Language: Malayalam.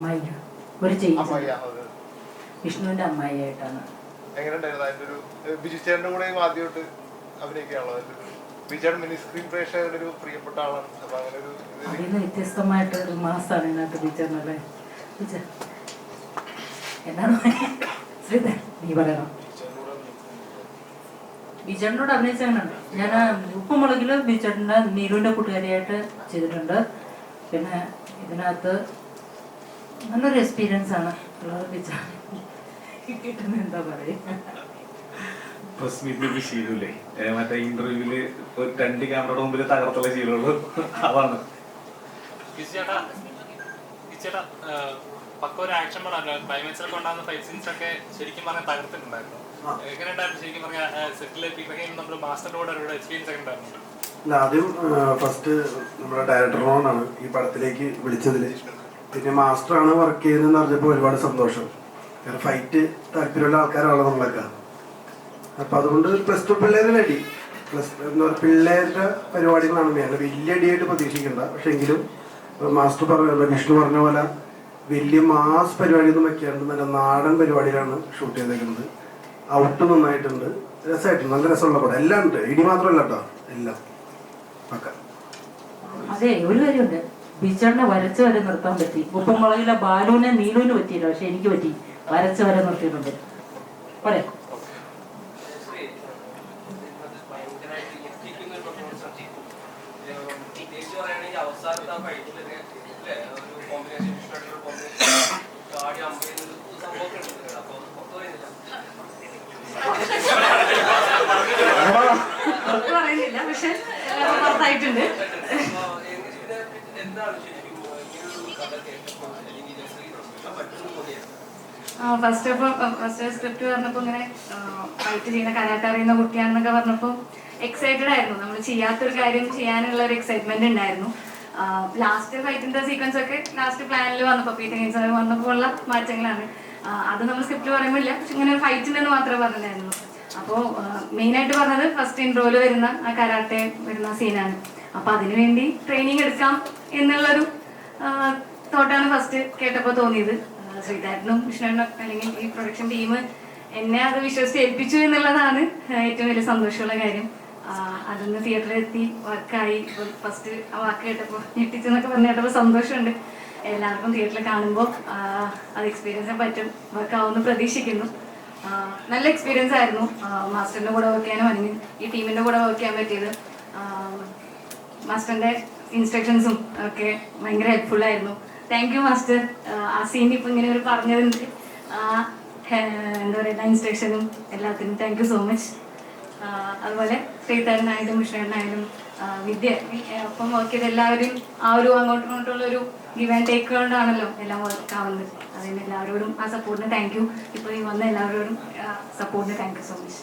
അമ്മായി ഒരു വിഷ്ണുവിന്റെ അമ്മായിയായിട്ടാണ്. വ്യത്യസ്തമായിട്ട് ഒരു മാസമാണ് ഇതിനകത്ത് ടീച്ചർ എന്താണ് ശ്രീധർ നീ പറയണം. ബിജേട്ടനോട് അഭിനയിച്ചാണ് ഞാൻ ഉപ്പുമുളകിൽ ബിജേട്ടന്റെ നീലുവിന്റെ കൂട്ടുകാരിയായിട്ട് ചെയ്തിട്ടുണ്ട്. പിന്നെ ഇതിനകത്ത് നല്ലൊരു എക്സ്പീരിയൻസ് ആണ്. കിട്ടുന്ന എന്താ പറയുക പ്രസ് മീറ്റിലൊക്കെ ശീലമില്ലേ ഏ, മറ്റേ ഇന്റർവ്യൂവിൽ ഒരു രണ്ട് ക്യാമറയുടെ മുമ്പിൽ തകർത്തുള്ള ശീലമുള്ളൂ അതാണ്. ആദ്യം ഫസ്റ്റ് നമ്മുടെ ഡയറക്ടറിനോടാണ് ഈ പടത്തിലേക്ക് വിളിച്ചതിൽ പിന്നെ മാസ്റ്ററാണ് വർക്ക് ചെയ്യുന്നതെന്ന് അറിഞ്ഞപ്പോൾ ഒരുപാട് സന്തോഷം. കാരണം ഫൈറ്റ് താല്പര്യമുള്ള ആൾക്കാരാണല്ലോ നമ്മളൊക്കെ. അപ്പം അതുകൊണ്ട് പ്ലസ് ടു പിള്ളേരെ റെഡി പ്ലസ് എന്താ പിള്ളേരുടെ പരിപാടികളാണ് ഞാൻ വലിയ അടിയായിട്ട് പ്രതീക്ഷിക്കേണ്ട. പക്ഷെ എങ്കിലും മാസ്റ്റർ പറഞ്ഞ വിഷ്ണു പറഞ്ഞ പോലെ വലിയ മാസ് പരിപാടിയൊന്നും വെക്കാണ്ട് നല്ല നാടൻ പരിപാടിയിലാണ് ഷൂട്ട് ചെയ്തേക്കുന്നത്. ഔട്ട് നന്നായിട്ടുണ്ട്. രസമായിട്ടുണ്ട്. നല്ല രസമുള്ള പടം. എല്ലാം ഉണ്ട്. ഇടി മാത്രമല്ല കേട്ടോ. എല്ലാം. പക്ക. അതെ ഒരു കാര്യമുണ്ട്. ബിച്ചറിനെ വരച്ച് വരെ നിർത്താൻ പറ്റി. ഉപ്പുമുളകിലെ ബാലുവിനെ നീലുവിന് പറ്റിയില്ല പക്ഷെ എനിക്ക് പറ്റി. വരച്ച് വരെ നിർത്തിയിട്ടുണ്ട്. പറയാം പറയുന്നില്ല പക്ഷെ ഫസ്റ്റ് ഓഫ് ഫസ്റ്റ് സ്ക്രിപ്റ്റ് പറഞ്ഞപ്പോൾ ഇങ്ങനെ ഫൈറ്റ് ചെയ്യുന്ന കരാട്ട അറിയുന്ന കുട്ടിയാണെന്നൊക്കെ പറഞ്ഞപ്പോൾ എക്സൈറ്റഡ് ആയിരുന്നു. നമ്മൾ ചെയ്യാത്തൊരു കാര്യം ചെയ്യാനുള്ള ഒരു എക്സൈറ്റ്മെന്റ് ഉണ്ടായിരുന്നു. ലാസ്റ്റ് ഫൈറ്റിന്റെ സീക്വൻസ് ഒക്കെ ലാസ്റ്റ് പ്ലാനിൽ വന്നപ്പോൾ പീറ്റർ ഗെയിംസ് വന്നപ്പോൾ ഉള്ള മാറ്റങ്ങളാണ്. അത് നമ്മൾ സ്ക്രിപ്റ്റ് പറയുമ്പോൾ ഇല്ല പക്ഷെ ഇങ്ങനെ ഒരു ഫൈറ്റ് ഉണ്ടെന്ന് മാത്രമേ പറഞ്ഞിട്ടുണ്ടായിരുന്നു അപ്പോൾ മെയിൻ ആയിട്ട് പറഞ്ഞത് ഫസ്റ്റ് ഇൻട്രോയിൽ വരുന്ന ആ കരാട്ടെ വരുന്ന സീനാണ് അപ്പൊ അതിനുവേണ്ടി ട്രെയിനിങ് എടുക്കാം എന്നുള്ളൊരു തോട്ടാണ് ഫസ്റ്റ് കേട്ടപ്പോൾ തോന്നിയത്. ശ്രീധാരനും കൃഷ്ണനും അല്ലെങ്കിൽ ഈ പ്രൊഡക്ഷൻ ടീം എന്നെ അത് വിശ്വസിച്ച് ഏൽപ്പിച്ചു എന്നുള്ളതാണ് ഏറ്റവും വലിയ സന്തോഷമുള്ള കാര്യം. അതൊന്ന് തിയേറ്ററിൽ എത്തി വർക്കായി ഫസ്റ്റ് ആ വാക്ക് കേട്ടപ്പോൾ ഞെട്ടിച്ചെന്നൊക്കെ പറഞ്ഞു കേട്ടപ്പോൾ സന്തോഷമുണ്ട്. എല്ലാവർക്കും തിയേറ്ററിൽ കാണുമ്പോൾ അത് എക്സ്പീരിയൻസ് പറ്റും. വർക്കാവുമെന്ന് പ്രതീക്ഷിക്കുന്നു. നല്ല എക്സ്പീരിയൻസ് ആയിരുന്നു. മാസ്റ്ററിന്റെ കൂടെ വർക്ക് ചെയ്യാനും അല്ലെങ്കിൽ ഈ ടീമിന്റെ കൂടെ വർക്ക് ചെയ്യാൻ പറ്റിയത്. മാസ്റ്ററിന്റെ ഇൻസ്ട്രക്ഷൻസും ഒക്കെ ഭയങ്കര ഹെൽപ്ഫുൾ ആയിരുന്നു. Thank you master. ആ സീൻ ഇപ്പൊ ഇങ്ങനെ ഒരു പറഞ്ഞതിന്റെ ആ, എന്താ പറയുക ഇൻസ്ട്രക്ഷനും എല്ലാത്തിനും താങ്ക് യു സോ മച്ച് അതുപോലെ ശ്രീധരനായാലും വിഷ്ണുനായാലും വിദ്യ ഒപ്പം വർക്ക് ചെയ്ത് എല്ലാവരും ആ ഒരു അങ്ങോട്ടും ഇങ്ങോട്ടുള്ള ഒരു ഗിവ് ആൻഡ് ടേക്ക് കൊണ്ടാണല്ലോ എല്ലാം വർക്ക് ആവുന്നത്. അതിന് എല്ലാവരോടും ആ സപ്പോർട്ടിന് താങ്ക് യു ഇപ്പോൾ ഈ വന്ന എല്ലാവരോടും സപ്പോർട്ടിന് താങ്ക് യു സോ മച്ച്